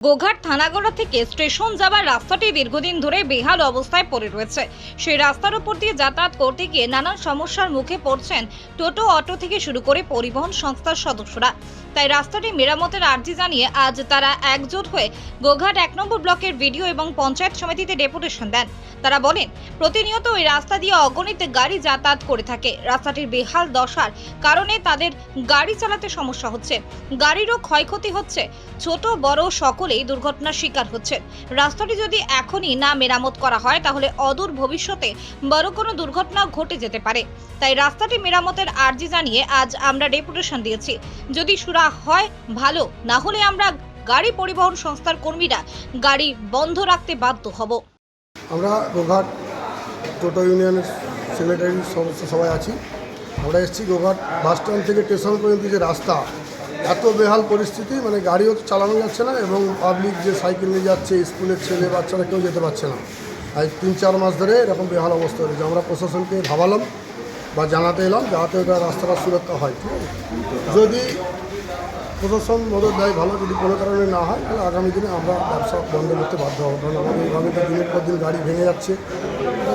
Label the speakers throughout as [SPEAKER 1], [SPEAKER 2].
[SPEAKER 1] গোঘাট থানাগড়া থেকে স্টেশন যাওয়ার রাস্তাটি দীর্ঘদিন ধরে বেহাল অবস্থায় পড়ে রয়েছে। সেই রাস্তার উপর দিয়ে যাতায়াত করতে গিয়ে নানান সমস্যার মুখে পড়ছেন টোটো অটো থেকে শুরু করে পরিবহন সংস্থার সদস্যরা। তাই রাস্তাটি মেরামতের আর্জি জানিয়ে আজ তারা একজোট হয়ে গোঘাট এক নম্বর ব্লকের ভিডিও এবং পঞ্চায়েত সমিতিতে ডেপুটেশন দেন। তারা বলেন, প্রতিনিয়ত ওই রাস্তা দিয়ে অগণিত গাড়ি যাতায়াত করে থাকে। রাস্তাটির বেহাল দশার কারণে তাদের গাড়ি চালাতে সমস্যা হচ্ছে। গাড়িরও ক্ষয়ক্ষতি হচ্ছে। ছোট, বড় সকলেই দুর্ঘটনার শিকার হচ্ছে। রাস্তাটি যদি এখনই না মেরামত করা হয়, তাহলে অদূর ভবিষ্যতে বড় কোনো দুর্ঘটনা ঘটে যেতে পারে। তাই রাস্তাটি মেরামতের আর্জি জানিয়ে আজ আমরা ডেপুটেশন দিয়েছি। যদি সুরা হয়, ভালো। না হলে আমরা গাড়ি পরিবহন সংস্থার কর্মীরা গাড়ি বন্ধ রাখতে বাধ্য হব।
[SPEAKER 2] আমরা গোঘাট টোটো ইউনিয়নের সেক্রেটারি সদস্য সবাই আছি। আমরা এসেছি গোঘাট বাস স্ট্যান্ড থেকে স্টেশন পর্যন্ত যে রাস্তা, এত বেহাল পরিস্থিতি মানে গাড়িও চালানো যাচ্ছে না এবং পাবলিক যে সাইকেল নিয়ে যাচ্ছে, স্কুলের ছেলে, বাচ্চারা কেউ যেতে পারছে না। আজ তিন চার মাস ধরে এরকম বেহাল অবস্থা রয়েছে আমরা প্রশাসনকে ভাবালাম বা জানাতে এলাম যাতে ওটা রাস্তাটা সুরক্ষা হয় যদি প্রশাসন মদত দেয় ভালো যদি কোনো কারণে না হয়, তাহলে আগামী দিনে আমরা ব্যবসা বন্ধ করতে বাধ্য হব। কারণ আমাদের এইভাবে তো দিনের পর দিন গাড়ি ভেঙে যাচ্ছে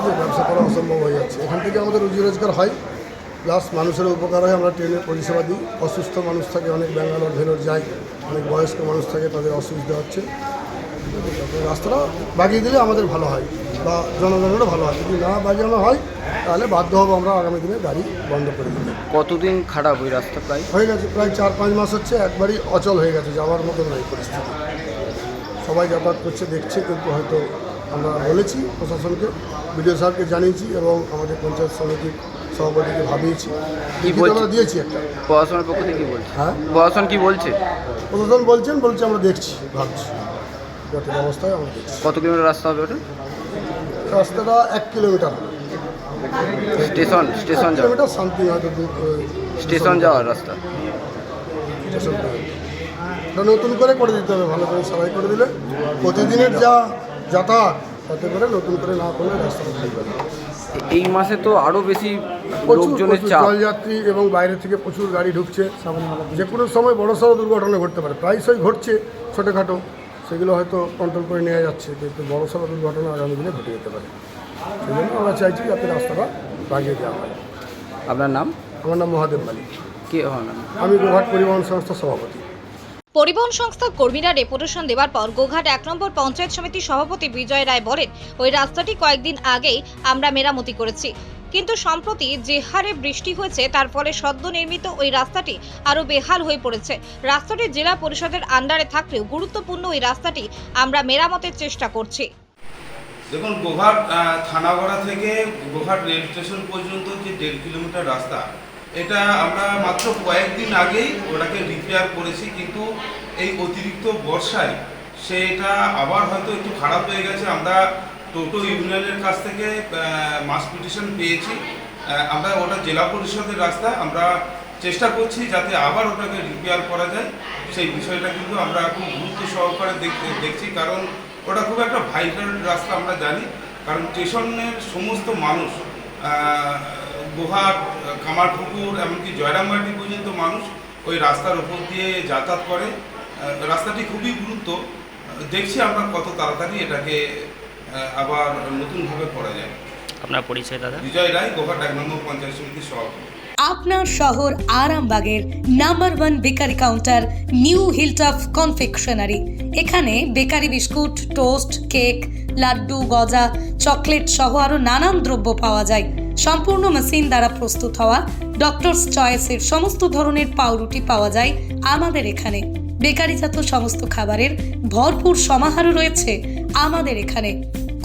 [SPEAKER 2] ঠিক ব্যবসা করা অসম্ভব হয়ে যাচ্ছে। এখান থেকে আমাদের রুজি রোজগার হয়, প্লাস মানুষের উপকার হয়, আমরা ট্রেনের পরিষেবা দিই। অসুস্থ মানুষ থাকে, অনেক ব্যাঙ্গালোর, ভেলোর যায়, অনেক বয়স্ক মানুষ থাকে, তাদের অসুবিধা হচ্ছে। রাস্তাটা বাগিয়ে দিলে আমাদের ভালো হয় বা জনগণেরও ভালো হয়। যদি না বাজানো হয় তাহলে বাধ্য হব আমরা আগামী দিনে গাড়ি বন্ধ করে দিতে।
[SPEAKER 3] কতদিন খারাপ ওই রাস্তা প্রায়?
[SPEAKER 2] হয়ে গেছে প্রায় চার পাঁচ মাস হচ্ছে একবারই অচল হয়ে গেছে যাওয়ার মতো নয় পরিস্থিতি। সবাই যাতায়াত করছে দেখছে কিন্তু হয়তো আমরা বলেছি প্রশাসনকে বিডিও সাহেবকে জানিয়েছি এবং আমাদের পঞ্চায়েত সমিতির সভাপতিকে ভাবিয়েছি? আমরা দিয়েছি একটা।
[SPEAKER 3] প্রশাসনের পক্ষ থেকে কি বলছে?
[SPEAKER 2] হ্যাঁ?
[SPEAKER 3] প্রশাসন কি বলছে?
[SPEAKER 2] প্রশাসন বলছেন বলছে আমরা দেখছি ভাবছি। অবস্থায় আমরা দেখছি
[SPEAKER 3] কত কিলোমিটার রাস্তা হবে ওটা?
[SPEAKER 2] রাস্তাটা এক kilometre.
[SPEAKER 3] Station station
[SPEAKER 2] kilometre something হয়তো
[SPEAKER 3] স্টেশন যাওয়ার রাস্তা।
[SPEAKER 2] স্টেশন এটা নতুন করে করে দিতে হবে ভালো করে সবাই করে দিলে। প্রতিদিনের যা যাতায়াত তাতে করে নতুন করে না করলে রাস্তা থাকবে না
[SPEAKER 3] এই মাসে তো আরও বেশি লোকজনের চাপ।
[SPEAKER 2] জলযাত্রী এবং বাইরে থেকে প্রচুর গাড়ি ঢুকছে। যে কোনো সময় বড় সড়ো দুর্ঘটনা ঘটতে পারে। প্রায়শই ঘটছে ছোটোখাটো। সেগুলো হয়তো কন্ট্রোল করে নেওয়া যাচ্ছে কিন্তু বড় সড়ো দুর্ঘটনা আগামী দিনে ঘটে যেতে পারে। সেই জন্য আমরা চাইছি যাতে রাস্তাটা বাগিয়ে দেওয়া হয়।
[SPEAKER 3] আপনার নাম?
[SPEAKER 2] আমার নাম মহাদেব মালিক।
[SPEAKER 3] কে হয়
[SPEAKER 2] আমি গোঘাট পরিবহন সংস্থার সভাপতি।
[SPEAKER 1] পরিবহন সংস্থার কর্মীরা ডেপুটেশন দেওয়ার পর গোঘাট এক নম্বর পঞ্চায়েত সমিতির সভাপতি বিজয় রায় বলেন ওই রাস্তাটি কয়েকদিন আগেই আমরা মেরামতি করেছি। কিন্তু সম্প্রতি যে হারে বৃষ্টি হয়েছে, তার ফলে সদ্য নির্মিত ওই রাস্তাটি আরও বেহাল হয়ে পড়েছে। রাস্তাটি জেলা পরিষদের আন্ডারে থাকলেও গুরুত্বপূর্ণ ওই রাস্তাটি আমরা মেরামতের চেষ্টা করছি।
[SPEAKER 4] দেখুন, গোঘাট থানাগড়া থেকে গোঘাট রেল স্টেশন পর্যন্ত যে দেড় কিলোমিটার রাস্তা, এটা আমরা মাত্র কয়েকদিন আগেই ওটাকে রিপেয়ার করেছি, কিন্তু এই অতিরিক্ত বর্ষায় সেটা আবার হয়তো একটু খারাপ হয়ে গেছে। আমরা টোটো ইউনিয়নের কাছ থেকে মাস পিটিশন পেয়েছি। আমরা ওটা জেলা পরিষদের রাস্তা আমরা চেষ্টা করছি যাতে আবার ওটাকে রিপেয়ার করা যায়। সেই বিষয়টা কিন্তু আমরা খুব গুরুত্ব সহকারে দেখছি। কারণ ওটা খুব একটা ভাইটাল রাস্তা আমরা জানি। কারণ স্টেশনের সমস্ত মানুষ গোহাট কামারপুকুর এমনকি জয়রামবাটি পর্যন্ত মানুষ ওই রাস্তার উপর দিয়ে যাতায়াত করে। রাস্তাটি খুবই গুরুত্ব। দেখছি আমরা কত তাড়াতাড়ি এটাকে আবার নতুনভাবে করা যায়।
[SPEAKER 5] আপনার পরিচয় দাদা?
[SPEAKER 4] বিজয় রায় গোহাট এক নম্বর পঞ্চায়েত সমিতির সভাপতি।
[SPEAKER 6] আপনার শহর আরামবাগের number one bakery counter new Hilltop confectionery. এখানে bakery biscuit toast cake laddu গজা চকলেট সহ আরও নানান দ্রব্য পাওয়া যায়। সম্পূর্ণ মেশিন দ্বারা প্রস্তুত হওয়া ডক্টরস চয়েসের সমস্ত ধরনের পাউরুটি পাওয়া যায় আমাদের এখানে। বেকারিজাত সমস্ত খাবারের ভরপুর সমাহারও রয়েছে আমাদের এখানে।